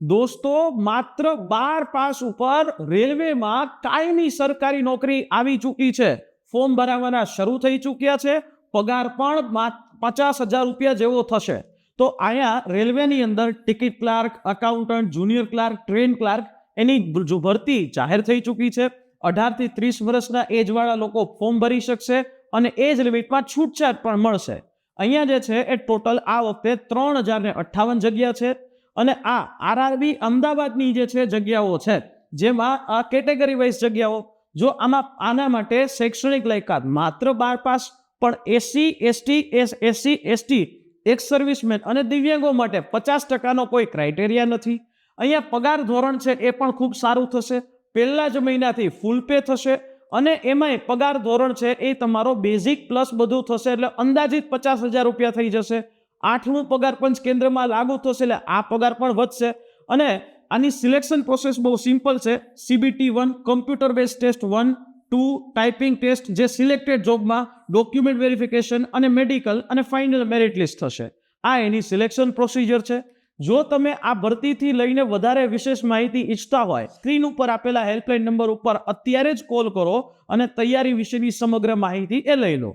દોસ્તો, માત્ર બાર પાસ ઉપર રેલવેમાં કાયમી સરકારી નોકરી આવી ચૂકી છે. ફોર્મ ભરાવાના શરૂ થઈ ચૂક્યા છે. પગાર પણ પચાસ હજાર રૂપિયા જેવો થશે. તો અહીંયા રેલવેની અંદર ticket clerk accountant junior clerk, train clerk એની ભરતી જાહેર થઈ ચૂકી છે. અઢારથી ત્રીસ વર્ષના એજવાળા લોકો ફોર્મ ભરી શકશે અને એજ લિમિટમાં છૂટછાટ પણ મળશે. અહીંયા જે છે એ ટોટલ આ વખતે ત્રણ હજારને અઠ્ઠાવન જગ્યા છે. અને આ આરઆરબી અમદાવાદની જે છે જગ્યાઓ છે, જેમાં આ કેટેગરી વાઇઝ જગ્યાઓ, જો આમાં આના માટે શૈક્ષણિક લાયકાત માત્ર બાર પાસ, પણ SC ST S SC ST ex serviceman અને દિવ્યાંગો માટે પચાસ ટકાનો કોઈ ક્રાઇટેરિયા નથી. અહીંયા પગાર ધોરણ છે એ પણ ખૂબ સારું થશે. પહેલા જ મહિનાથી ફૂલ પે થશે અને એમાંય પગાર ધોરણ છે એ તમારો બેઝિક પ્લસ બધું થશે એટલે અંદાજિત પચાસ હજાર રૂપિયા થઈ જશે. આઠમું પગાર પંચ કેન્દ્રમાં લાગુ થશે એટલે આ પગાર પણ વધશે. અને આની સિલેક્શન પ્રોસેસ બહુ સિમ્પલ છે. CBT one computer base test one two typing test જે સિલેક્ટેડ જોબમાં ડોક્યુમેન્ટ વેરિફિકેશન અને મેડિકલ અને ફાઇનલ મેરિટ લિસ્ટ થશે. આ એની સિલેક્શન પ્રોસિજર છે. જો તમે આ ભરતીથી લઈને વધારે વિશેષ માહિતી ઈચ્છતા હોય સ્ક્રીન ઉપર આપેલા હેલ્પલાઇન નંબર ઉપર અત્યારે જ કોલ કરો અને તૈયારી વિશેની સમગ્ર માહિતી એ લઈ લો.